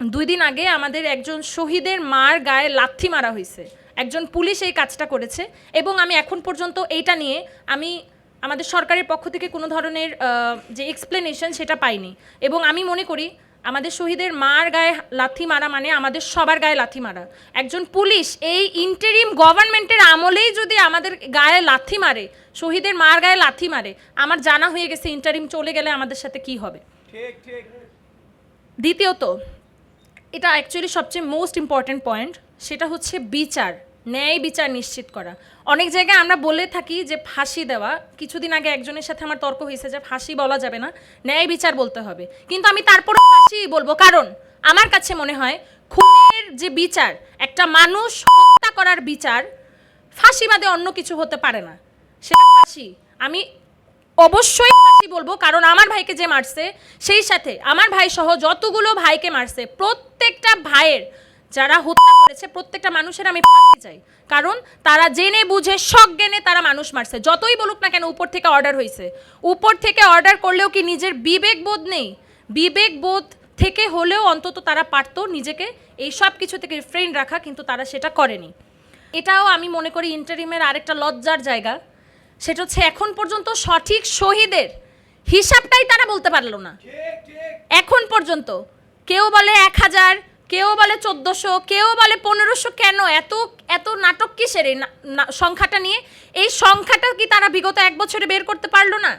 দুই দিন আগে আমাদের একজন শহীদের মার গায়ে লাথি মারা হয়েছে। একজন পুলিশ এই কাজটা করেছে এবং আমি এখন পর্যন্ত এইটা নিয়ে আমি আমাদের সরকারের পক্ষ থেকে কোনো ধরনের যে এক্সপ্লেনেশন সেটা পাইনি। এবং আমি মনে করি আমাদের শহীদের মার গায়ে লাথি মারা মানে আমাদের সবার গায়ে লাথি মারা। একজন পুলিশ এই ইন্টারিম গভর্নমেন্টের আমলেই যদি আমাদের গায়ে লাথি মারে শহীদের মার গায়ে লাথি মারে আমার জানা হয়ে গেছে ইন্টারিম চলে গেলে আমাদের সাথে কি হবে। দ্বিতীয়ত এটা অ্যাকচুয়ালি সবচেয়ে মোস্ট ইম্পর্ট্যান্ট পয়েন্ট সেটা হচ্ছে বিচার, ন্যায় বিচার নিশ্চিত করা। অনেক জায়গায় আমরা বলে থাকি যে ফাঁসি দেওয়া, কিছুদিন আগে একজনের সাথে আমার তর্ক হয়েছে যে ফাঁসি বলা যাবে না, ন্যায় বিচার বলতে হবে। কিন্তু আমি তারপরে ফাঁসি বলব, কারণ আমার কাছে মনে হয় খুনের যে বিচার, একটা মানুষ হত্যা করার বিচার ফাঁসি বাদে অন্য কিছু হতে পারে না। সেটা ফাঁসি। আমি অবশ্যই ফাঁসি বলব, কারণ আমার ভাইকে যে মারছে, সেই সাথে আমার ভাই সহ যতগুলো ভাইকে মারছে, প্রত্যেকটা ভাইয়ের যারা হত্যা করেছে, প্রত্যেকটা মানুষের আমি ফাঁসি চাই। কারণ তারা জেনে বুঝে শখ জ্ঞানে তারা মানুষ মারছে। যতই বলুক না কেন, উপর থেকে অর্ডার হয়েছে উপর থেকে অর্ডার করলেও কি নিজের বিবেক বোধ নেই? বিবেক বোধ থেকে হলেও অন্তত তারা পারতো নিজেকে এই সব কিছু থেকে রিফ্রেন রাখা, কিন্তু তারা সেটা করেনি। এটাও আমি মনে করি ইন্টারিমের আরেকটা লজ্জার জায়গা। সেটা হচ্ছে এখন পর্যন্ত সঠিক শহীদের হিসাবটাই তারা বলতে পারল না। এখন পর্যন্ত কেউ বলে এক হাজার, কেউ বলে চোদ্দোশো, কেউ বলে পনেরোশো কেন? এত এত নাটক কিসের এই সংখ্যাটা নিয়ে? এই সংখ্যাটা কি তারা বিগত এক বছরে বের করতে পারল না?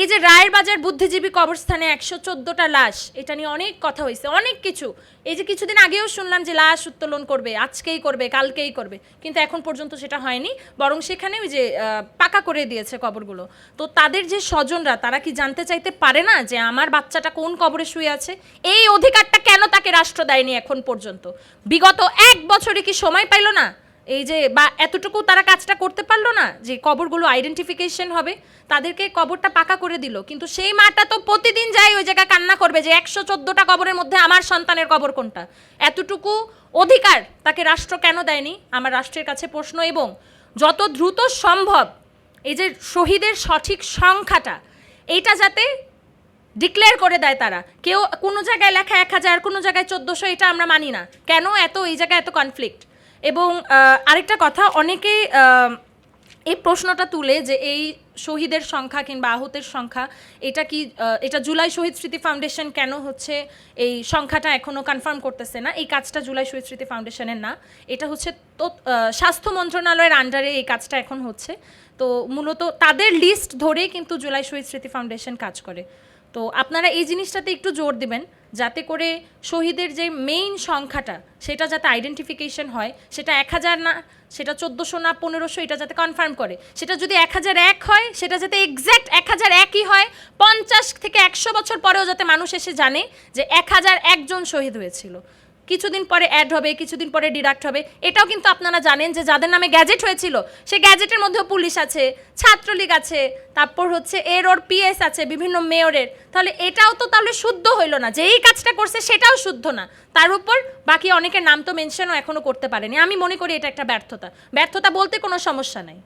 এই যে রায়ের বাজার বুদ্ধিজীবী কবরস্থানে একশো চোদ্দোটা লাশ, এটা নিয়ে অনেক কথা হয়েছে, অনেক কিছু। এই যে কিছুদিন আগেও শুনলাম যে লাশ উত্তোলন করবে, আজকেই করবে, কালকেই করবে, কিন্তু এখন পর্যন্ত সেটা হয়নি, বরং সেখানে ওই যে পাকা করে দিয়েছে কবরগুলো। তো তাদের যে স্বজনরা, তারা কি জানতে চাইতে পারে না যে আমার বাচ্চাটা কোন কবরে শুয়ে আছে? এই অধিকারটা কেন তাকে রাষ্ট্র দেয়নি এখন পর্যন্ত? বিগত এক বছরে কি সময় পাইলো না? এই যে বা এতটুকু তারা কাজটা করতে পারল না যে কবরগুলো আইডেন্টিফিকেশন হবে, তাদেরকে কবরটা পাকা করে দিল। কিন্তু সেই মাটা তো প্রতিদিন যায় ওই জায়গায় কান্না করবে যে একশো চোদ্দোটা কবরের মধ্যে আমার সন্তানের কবর কোনটা? এতটুকু অধিকার তাকে রাষ্ট্র কেন দেয়নি? আমার রাষ্ট্রের কাছে প্রশ্ন এবং যত দ্রুত সম্ভব এই যে শহীদের সঠিক সংখ্যাটা, এইটা যাতে ডিক্লেয়ার করে দেয় তারা। কেউ কোনো জায়গায় লেখা এক হাজার, কোনো জায়গায় চোদ্দোশো, এটা আমরা মানি না। কেন এত, এই জায়গায় এত কনফ্লিক্ট এবং আরেকটা কথা, অনেকেই এই প্রশ্নটা তুলে যে এই শহীদের সংখ্যা কিংবা আহতের সংখ্যা, এটা কি এটা জুলাই শহীদ স্মৃতি ফাউন্ডেশন কেন হচ্ছে এই সংখ্যাটা এখনও কনফার্ম করতেছে না? এই কাজটা জুলাই শহীদ স্মৃতি ফাউন্ডেশনের না। এটা হচ্ছে তো স্বাস্থ্য মন্ত্রণালয়ের আন্ডারে এই কাজটা এখন হচ্ছে। তো মূলত তাদের লিস্ট ধরেই কিন্তু জুলাই শহীদ স্মৃতি ফাউন্ডেশন কাজ করে। তো আপনারা এই জিনিসটাতে একটু জোর দিবেন, যাতে করে শহীদের যে মেইন সংখ্যাটা, সেটা যাতে আইডেন্টিফিকেশন হয়, সেটা এক হাজার না, সেটা চোদ্দোশো না পনেরোশো, এটা যাতে কনফার্ম করে। সেটা যদি এক হাজার এক হয়, সেটা যাতে এক্স্যাক্ট এক হাজার একই হয়, পঞ্চাশ থেকে একশো বছর পরেও যাতে মানুষ এসে জানে যে এক হাজার একজন শহীদ হয়েছিল। কিছুদিন পরে অ্যাড হবে, কিছুদিন পরে ডিডাক্ট হবে। এটাও কিন্তু আপনারা জানেন যে যাদের নামে গ্যাজেট হয়েছিল সেই গ্যাজেটের মধ্যেও পুলিশ আছে, ছাত্রলীগ আছে, তারপর হচ্ছে এর ওর পিএস আছে, বিভিন্ন মেয়রের তাহলে এটাও তো তাহলে শুদ্ধ হইল না। যেই কাজটা করছে সেটাও শুদ্ধ না। তার উপর বাকি অনেকের নাম তো মেনশনও এখনও করতে পারেনি। আমি মনে করি এটা একটা ব্যর্থতা। ব্যর্থতা বলতে কোনো সমস্যা নাই।